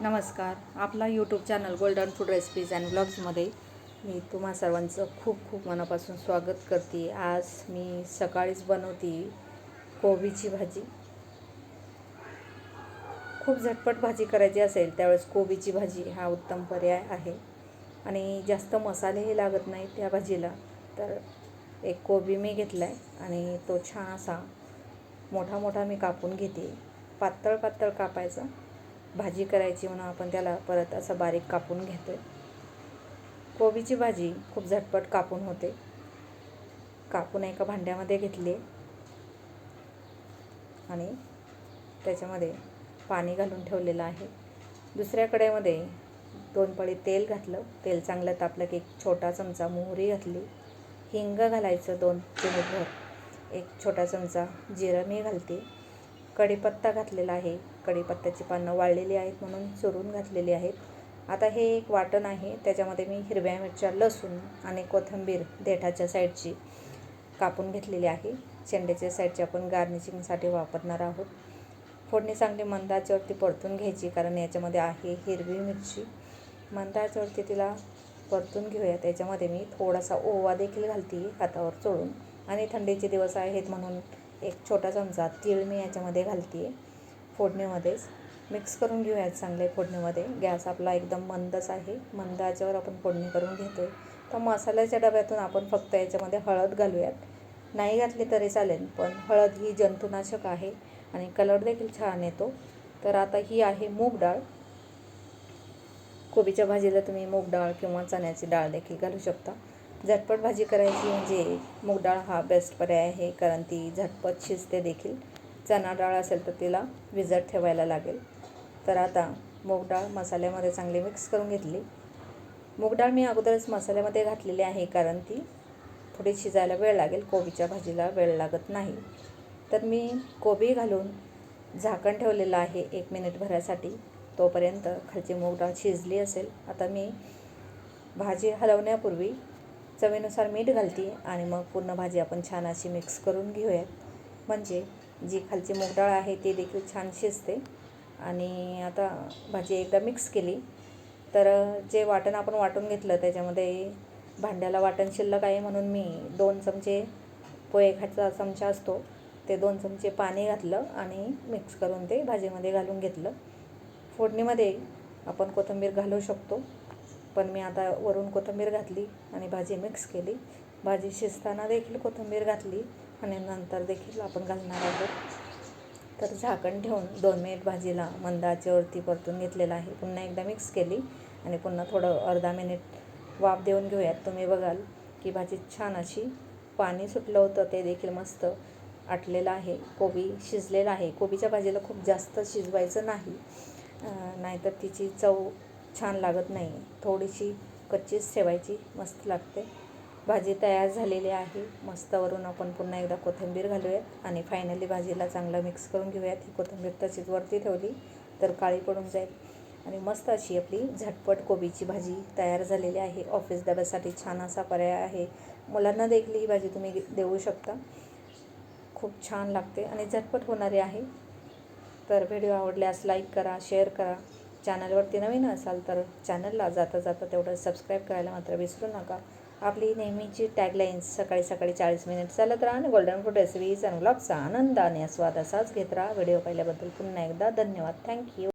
नमस्कार. आपला YouTube channel golden food recipes and ब्लॉग्समध्ये मी तुम्हा सर्वांचं खूप खूप मनापासून स्वागत करते. आज मी सकाळीच बनवते कोबीची भाजी. खूप झटपट भाजी करायची असेल त्यावेळेस कोबीची भाजी हा उत्तम पर्याय आहे. आणि जास्त मसालेही लागत नाही त्या भाजीला. तर एक कोबी मी घेतला आहे आणि तो छान असा मोठा मोठा मी कापून घेते. पातळ पातळ कापायचा. भाजी करायची म्हणून आपण त्याला परत असं बारीक कापून घेतो आहे कोबीची भाजी खूप झटपट कापून होते. कापून एका भांड्यामध्ये घेतली. आणि त्याच्यामध्ये पाणी घालून ठेवलेलं आहे. दुसऱ्या कडेमध्ये दोन पळी तेल घातलं. तेल चांगलं तापलं की एक छोटा चमचा मोहरी घातली. हिंग घालायचं दोन चिमूटभर. एक छोटा चमचा जिरं मी घालते. कढीपत्ता घातलेला आहे. कढीपत्त्याची पानं वाळलेली आहेत म्हणून चुरून घातलेली आहेत. आता हे एक वाटण आहे. त्याच्यामध्ये मी हिरव्या मिरच्या लसूण आणि कोथिंबीर देठाच्या साईडची कापून घेतलेली आहे. शेंड्याच्या साईडची आपण गार्निशिंगसाठी वापरणार आहोत. फोडणी चांगली मंदाच्यावरती परतून घ्यायची कारण याच्यामध्ये आहे हिरवी मिरची. मंदाच्यावरती तिला परतून घेऊया. त्याच्यामध्ये मी थोडासा ओवा देखील घालते हातावर चोळून. आणि थंडीचे दिवस आहेत म्हणून एक छोटा चमचा तीळ मी याच्यामध्ये घालते आहे फोडणीमध्येच. मिक्स करून घेऊयात चांगले फोडणीमध्ये. गॅस आपला एकदम मंदच आहे. मंद याच्यावर आपण फोडणी करून घेतो आहे तर मसाल्याच्या डब्यातून आपण फक्त याच्यामध्ये हळद घालूयात. नाही घातली तरी चालेल पण हळद ही जंतुनाशक आहे आणि कलर देखील छान येतो. तर आता ही आहे मूग डाळ. कोबीच्या भाजीला तुम्ही मूग डाळ किंवा चण्याची डाळ देखील घालू शकता. झटपट भाजी करायची म्हणजे मूग डाळ हा बेस्ट पर्याय आहे कारण ती झटपट शिजते देखील. चणा डाळ असेल तर तिला विजत ठेवायला लागेल. तर आता मूग डाळ मसाल्यामध्ये चांगली मिक्स करून घेतली. मूग डाळ मी अगोदरच मसाल्यामध्ये घातलेली आहे कारण ती थोडी शिजायला वेळ लागेल कोबीच्या भाजीला वेळ लागत नाही. तर मी कोबी घालून झाकण ठेवलेलं आहे एक मिनिट भरासाठी. तोपर्यंत खालची मूग डाळ शिजली असेल. आता मी भाजी हलवण्यापूर्वी चवीनुसार मीठ घालते आणि मग पूर्ण भाजी आपण छान अशी मिक्स करून घेऊयात. म्हणजे जी खालची मूग डाळ आहे ती देखील छान शिजते. आणि आता भाजी एकदा मिक्स केली. तर जे वाटण आपण वाटून घेतलं त्याच्यामध्ये भांड्याला वाटण शिल्लक आहे म्हणून मी दोन चमचे पोहे खायचा चमचा असतो. ते दोन चमचे पाणी घातलं आणि मिक्स करून ते भाजीमध्ये घालून घेतलं. फोडणीमध्ये आपण कोथिंबीर घालू शकतो. पण मी आता वरून कोथिंबीर घातली आणि भाजी मिक्स केली. भाजी शिजताना देखील कोथिंबीर घातली आणि नंतर देखील आपण घालणार आहोत. तर झाकण ठेवून दोन मिनिट भाजीला मंद आचेवरती परतून घेतलेलं आहे. पुन्हा एकदा मिक्स केली आणि पुन्हा थोडं अर्धा मिनिट वाफ देऊन घेऊयात. तुम्ही बघाल की भाजी छान अशी पाणी सुटलं होतं ते देखील मस्त आटलेलं आहे. कोबी शिजलेलं आहे. कोबीच्या भाजीला खूप जास्त शिजवायचं नाही. नाहीतर तिची चव छान लागत नाही. थोडीशी कच्चीच ठेवायची मस्त लागते. भाजी तयार झालेली आहे. मस्त वरून आपण पुन्हा एकदा कोथिंबीर घालूयात आणि फायनली भाजीला चांगलं मिक्स करून घेऊयात. ही कोथिंबीर तशीच वरती ठेवली तर काळी पडून जाईल. आणि मस्त अशी आपली झटपट कोबीची भाजी तयार झालेली आहे. ऑफिस डब्यासाठी छान असा पर्याय आहे. मुलांना देखील ही भाजी तुम्ही देऊ शकता. खूप छान लागते आणि झटपट होणारी आहे. तर व्हिडिओ आवडल्यास लाईक करा शेअर करा. चॅनलवरती नवीन असाल तर चॅनलला जाता जाता तेवढं सबस्क्राईब करायला मात्र विसरू नका. आपली नेहमीची टॅगलाईन्स सकाळी सकाळी चाळीस मिनिट चालत राहा आणि गोल्डन फूड रेसिपीज आणि ब्लॉगचा आनंद आणि स्वाद असाच घेत राहा. व्हिडिओ पाहिल्याबद्दल पुन्हा एकदा धन्यवाद. थँक्यू